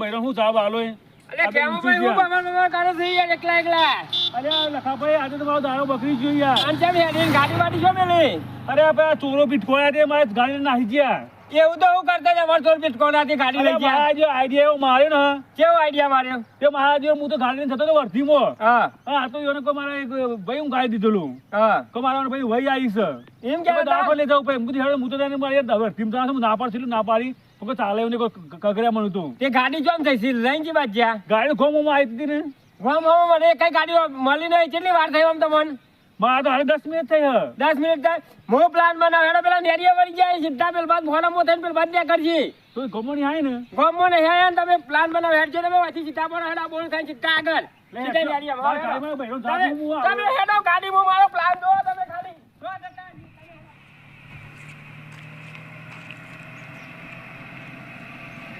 બૈરો હું જવાબ આલો એ. અલે આ કેમ ભાઈ હું. બમણ બમણ કરો છો યાર એકલા એકલા. અરે લખાભાઈ આજે તમારો મારો બકરી જોઈ યાર. અને ચમ હેડીને ગાડી વાડી છો મેલી અરે આ પેલા ચોરો પીટકોયા તે મારે ગાડી નાહી ગયા. એવું તો હું કરતા હતા વર્ષો પીટકોનાથી ગાડી લઈ ગયા. આજે આઈડિયા એવો માર્યો ને કેવો આઈડિયા માર્યો? તે મારા જે હું તો ગાડી લઈને જતો હતો વર્ધીમાં. હા. હા આ તો યોને કો મારા એક ભાઈ હું ગાડી દીધેલું. હા. કો મારા ભાઈ વહી આવીશ એમ કે દાખલ લઈ જાવ ભાઈ હું તો હું તો તને મારી છે, હું ના પાડશું ના પાડી. તો ચાલે એવું કોઈ કગર્યા મળ્યું તું. તે ગાડી જોમ થઈ સી લઈ જી બાદ જ્યાં. ગાડી ખોમોમાં આવી હતી ને. ગમ હમ મને કઈ ગાડી મળી નહીં કેટલી વાર થઈ આમ તમને? મારા તો હારે દસ મિનિટ થઈ હે દસ મિનિટ થાય. હું પ્લાન બનાવ હેડો પેલા નેરિયા વળી જાય સીધા પેલ બાદ ફોન મો થઈને પેલ બાદ ત્યાં કરજી. તો ગમણી આવી ને. ગમો ને હે તમે પ્લાન બનાવ હેડજો તમે વાથી સીધા પર હેડા બોલ ખાઈ સીધા આગળ. સીધા નેરિયા તમે હેડો ગાડી મો મારો પ્લાન દો તમે ખાલી જો જતા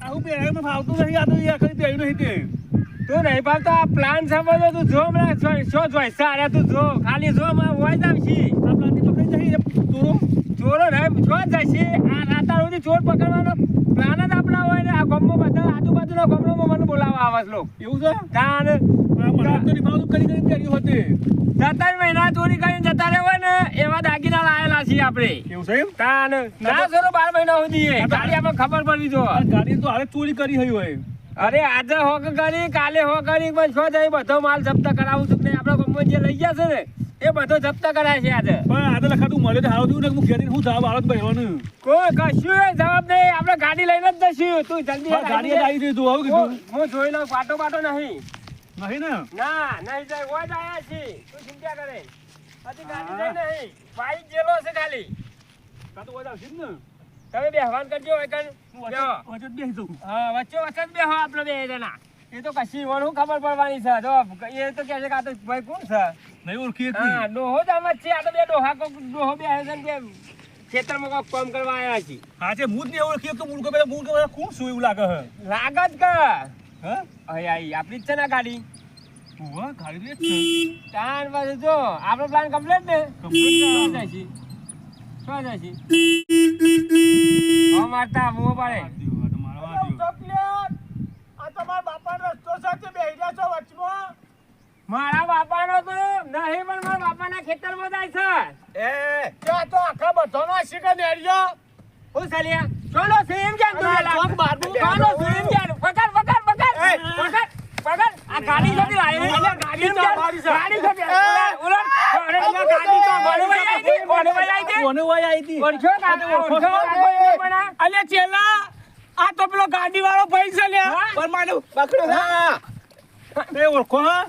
આવું પહેરાયું ફાવતું આ તો યાર પહેર્યું નહીં તે. તું નહીં પાડતો આ પ્લાન સમજો તું જો હમણાં શું શું જોઈ તું જો ખાલી જો માં હોય જ આવશી આ પ્લાનથી પકડી જઈએ ચોરો? ચોરો નહીં છો જશે. આ રાતા સુધી ચોર પકડવાનો પ્લાન જ આપણા હોય ને આ ગામમાં બધા આજુબાજુના ગામમાં મને બોલાવવા આવે લોકો. એવું છે? તાન. મને તો કરી કરી પહેર્યું હતું જતા જ મહિના ચોરી કરીને જતા રહે હોય ને એવા દાગીના લાયેલા આપણે? એવું છે એમ? તાન ના સરો બાર મહિના સુધી ગાડી આપણે ખબર પડવી જો ગાડી તો હારે ચોરી કરી હોય હોય. અરે આજે હોક કરી કાલે હો કરી પણ છો જાય બધો માલ જપ્ત કરાવું છું ને આપણા ગામમાં જે લઈ ગયા છે ને એ બધો જપ્ત કરાય છે આજે. પણ આ લખાતું મળે તો હારું થયું ને હું ઘેર હું જવાબ આલો તો કોઈ કશું જવાબ નહીં. આપણે ગાડી લઈને જ જશું તું જલ્દી ગાડી આવી ગઈ તું આવું હું જોઈ લઉં પાટો પાટો નહીં. નહીં ને? ના નહીં જાય. હોય જ આયા છીએ. તું ચિંતા કરે. હજી ગાડી નહીં જેલો છે ખાલી. કાં તો વજા ને? તમે બેહવાન કરજો કણ. હું બેહો. વચ્ચે વચ્ચે જ હા વચ્ચે વચ્ચે બેહો આપણે બે જણા. એ તો કશી શું ખબર પડવાની છે? જો એ તો કહે છે કે આ તો ભાઈ કોણ છે? નહીં ઓળખી હા ડોહો જ આમ છે. આ તો બે ડોહા ડોહો બે છે ને કે ખેતરમાં કોક કામ કરવા આવ્યા છે. હા છે હું જ નહીં ઓળખી મૂળ કે મૂળ કે કોણ શું એવું લાગે હે લાગત કે. હા? અહીં આપણી જ છે ને ગાડી. ગાડી તો છે તાન પાસે જો આપણો પ્લાન કમ્પ્લીટ ને? Complete શું છે. જાય છે? શું જાય છે? હા મારતા મું પાડે. આ તો મારા બાપાનો તો નહીં પણ મારા બાપાના ખેતરમાં જાય છે. હું ચાલ્યા ચોલો સીમ ક્યાં તું? ચોક મારવું. ચોલો સીમ ક્યાં? પકડ, પકડ, પકડ. પકડ, પકડ. આ ગાડી ચોથી લાવી? અલા, ગાડી સીમ તો ક્યાં? અમારી છે. ગાડી ચોથી? ઉલટ, ઉલટ. અરે, અલા, ગાડી તો અમારી વહી આવી હતી. કોની વહી આવી હતી? ઓળખ્યો? ઓળખ્યો? કોઈ પણ આ? અલે ચેલા આ તો પેલો ગાડી વાળો પૈસા લે હા? પરમાનું પકડો હા તે ઓળખો હા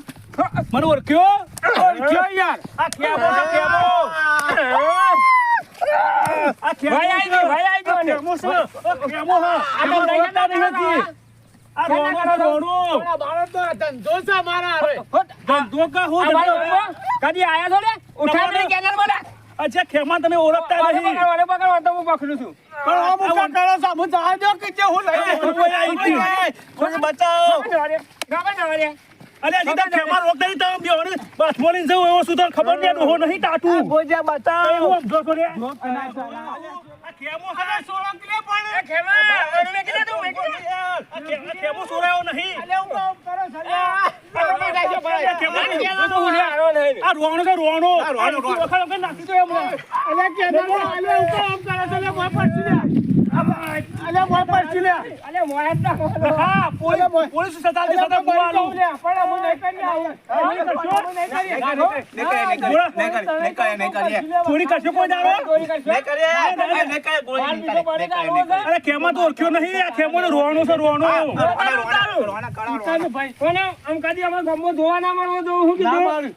મને ઓળખ્યો ઓળખ્યો યાર આ કેમો છે આ વહી આવી ગયો ભાઈ આવી ગયો છે હા આ તો. આ રોણો રોણો. મારા તો ધંધો છે મારા ધંધો કા હું આ ભાઈ ધંધો? ઊભો. કદી આયા છો ને ઉઠાડ કેનર બોલા અચ્છા ખેમાં તમે ઓળખતા નથી. વાળે પકડ, તો હું પકડું છું. પણ આ મુકા કરો છો જા દો કે જે હું લઈ કોઈ આવી હતી. કોઈ બચાવો. ગમે જવારે. અરે હજી તો ખેમા નહીં તમે બેહોને બસ બોલીને જવું એવો સુધર ખબર નહીં હો નહીં ટાટુ. બોજા બતાવ. એવું જો છો રે. ના, આ ખેમો છે ને, સોળંગ લે પણ. એ ખેમા, મેકી દે તું, આ ખેમો સોરાયો નહીં. અલે હું કામ કરો છો? લે આ તમે જાજો ભાઈ. આ ખેમો તો હારો આ રોણો છે રોણો? આ રોણો, વખત નાખી દો એમ. અલે કે ના અલે હું કામ કરો છો લે મોય પડતી લે અલે મોય પડતી લે અલે, મોયા ના હા પોલીસ પોલીસ સતા અલે સતા બોલાવો પણ હું નહીં કરી આવું કરી ચોરી કરશો કોઈ અરે તો ઓળખ્યો આ રોવાનું છે રોણો ભાઈ. કોને આમ? કદી અમારા ગામમાં ધોવા ના હું કીધું?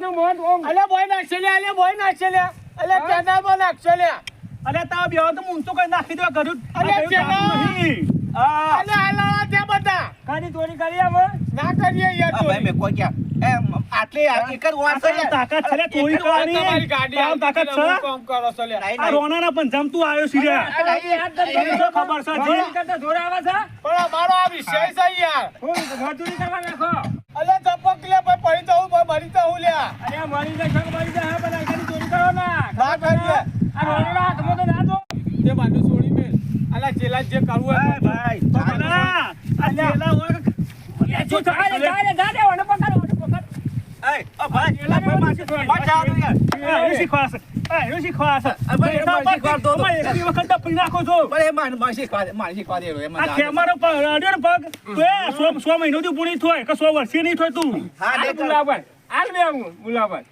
નું ઓમ. અલે બોય નાખશે લે અલે બોય નાખશે લે અલે કેનાલમાં નાખશે લે અરે તા બેહો તો મુંચો કઈ નાખી દો ઘરું અરે આ ચેલા. અલે હાલાળા ત્યાં બધા કાની ચોરી કરી આમ ના કરીએ યાર તો ભાઈ મે કોઈ ક્યાં એમ આટલે એક જ વાર છે તાકાત છે લે ચોરી તમારી ગાડી આમ તાકાત છે હું કામ કરો છો લે. આ. રોનાના પંજાબ તું આવ્યો છે રે. આ હવે યાદ નથી તને શું ખબર છે જી? કરતા જોર આવે છે પણ મારો આ વિષય છે યાર હું મજૂરી કરવા નાખો અલે ચપક લે ભાઈ પડી જવું ભાઈ મરી જવું લ્યા અરે મરી જાય મરી જાય હા, પણ આઈકાની ચોરી કરો ના ના કરીએ. આ રોડના હાથમાં તો ના દો તે બાજુ છોડી મેલ અલા ચેલા જે કરવું હોય એ ભાઈ તો પેલા, આ ચેલા હોય કે- શું થાય? જા રે, જા રે, ઓને પકડ, ઓને પકડ. એ, ઓ ભાઈ, આ ભાઈ માસી- માસી આવજો યાર. આ એવું શીખવાડશે. આ એવું શીખવાડશે. આ ભાઈ એમાં બેઠા શીખવાડતો હતો. અમારે એકલી વખત ડફી નાખો છો. પણ એ માન- માન શીખવા દે, માન શીખવા દે, એમાં આ જાજો. ખેમારો પગ, અડ્યો ને પગ, તો સો- મહિનો મહિનોથી પૂરી થોય, કે સો વર્ષે નહીં થોય તું. હા. ગુલાબર, હાલ બે હું, ગુલાબર.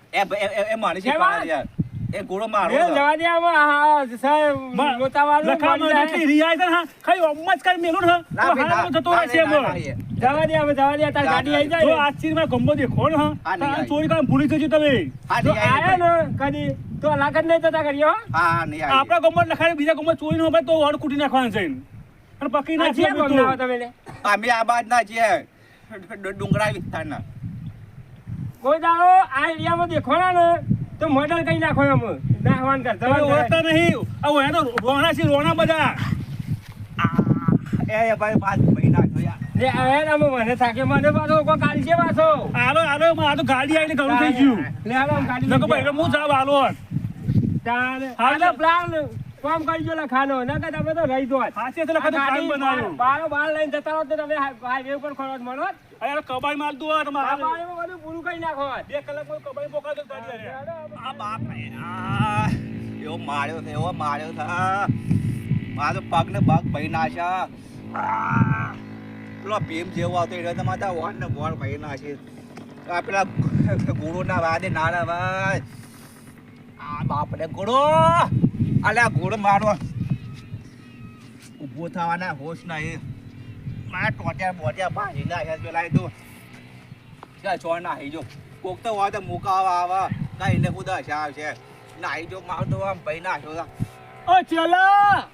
એ મારે શીખવા દે યાર. એ ગોળો મારો એ જવા દે આમાં, સાહેબ, માં, લખામાં જાય. રિયાય છે હા, ખાલી ઓમજ કરી મેલું હા, ના તો ના, ના, ના, એમાં. ના, એ. જવા દે હવે, જવા દે, તાર ગાડી આવી જાય જો જાય. આજથી માં ગમો દેખો ને, હા, તો. ચોરી કામ ભૂલી જજો તમે. જો આયા ને કદી, તો લાગત જ નહીં થતા કરીએ, હો. હા, હા, નહીં આપડા આપણા લખાય બીજા ગામમાં ચોરી ન હોય તો વડ કુટી નાખવાનું છે અને પકડી. ગામના તમે અમે આ બાજના છીએ ડ- ડુંગરા વિસ્તારના કોઈ દાડો આ એરિયામાં દેખવાના ને તો મોડલ કઈ નાખો એમ? નાખવાન કર તમે ઓળખતા નહીં. આ ઓયા તો રોણા છે રોણા બધા. એ ભાઈ પાંચ મહિના જોયા લે હવે ને મને થાકે મને પાછો કોઈ કાલ છે પાછો. આલો આલો આ તો ગાડી આવીને ઘણું થઈ ગયું. લે હવે ગાડી નકો ભાઈ હું જાવ આલો હોત. તાન પ્લાન કોમ કરી જો ના કે તમે તો રહી દો હાથે તો લખાતું કામ બનાવ્યું. બારો બાર લઈને જતા રહો તો તમે હાઈવે ઉપર ખોરો જ મળો. અરે કબાઈ માર દો તમે આ હાલ. માં બધું પૂરું કરી નાખો બે કલાકમાં કબાઈ પોકા દો ગાડી હારે. આ બાપ રે, આ એવો માર્યો છે એવો માર્યો છે. મારો પગ ને પગ ભાઈ નાશા પેલો ભીમ જેવો આવતો એટલે તમારા વોન ને વોન ભાઈ નાશે આ પેલા ગુરુ ના વાદે નાના ભાઈ આ બાપ રે ગુરુ! અલે આ મારો ઊભો થવાના હોશ નહીં. મારા ટોટ્યા બોટ્યા ભાજી નાખ્યા પેલા એ તો. ચાલ છોડ હઈ જો. કોક તો હોય તો મુકાવા આવે. કઈ ને કુદા છે આવશે. નાહી જો માર તો આમ ભાઈ ના છો. ઓ ચેલા!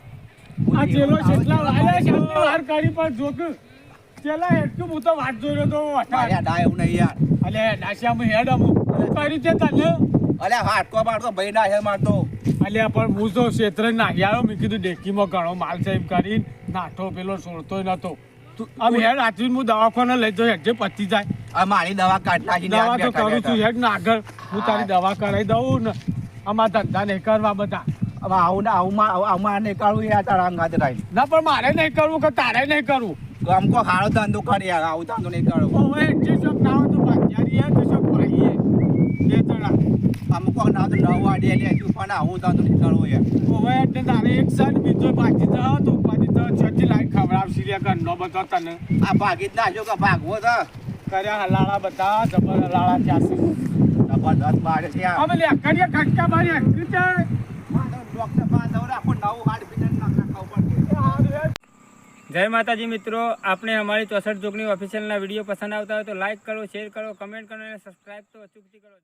આ ચેલો કેટલા વાગ્યા છે વાર કરી પણ જોક. ચેલા એટલું હું તો વાત જોઈ રહ્યો તો માર્યા ડાય એવું નહીં યાર. અલે નાશ્યામાં હેડ અમુક. કરી રીતે તને અલે હાટકો મારતો ભાઈ નાખે મારતો અલ્યા પણ હું તો ક્ષેત્ર નાખી આવ્યો. મેં કીધું ડેકીમાં ઘણો માલ છે એમ કરીને નાઠો પેલો છોડતો નતો આમ હેડ આચવીને હું દવાખાને લઈ જઉં હેડ જે પતી જાય. આ મારી દવા કાઢ દવા તો કરું છું હેડ ને આગળ. હું તારી દવા કરાવી દઉં ને આમાં ધંધા નહીં કરવા બધા. હવે આવું ને આવું માં આવું- આવું માં નહીં કરવું યાર તારા અંગાતે રાઈ ના પણ મારે નહીં કરવું કે તારે નહીં કરવું આમ કો હારો ધંધો કરી યાર આવું ધંધો નહીં કરવો હવે જે શોખ ના હોય તો ભાગ્યારી યાર તે શોખ ભાઈએ બે તણા અમુક વાર ના તો નવ વાગે લે શું પણ આવું ધંધો નહીં કરવો યાર હવે એટલે તારે એક સાઈડ બીજો બાકી જાઓ તો ઉપાધિ તો છથી લાઈન ખવડાવશી લે બધો તને. આ ભાગી જ નાખ્યો કે ભાગવો છે કર્યા હલાળા બધા જબર હલાળા થયા છે. જબરદસ્ત છે હવે લે કરીએ ખટકા મારી હકરી તે ડોક્ટર પાસે નવું હાડ પીને નાખા પડશે જય માતાજી મિત્રો આપણે અમારી ચોસઠ જોગની ઓફિશિયલના વીડિયો પસંદ આવતા હોય તો લાઈક કરો શેર કરો કમેન્ટ કરો અને સબસ્ક્રાઈબ તો અચૂકથી કરો.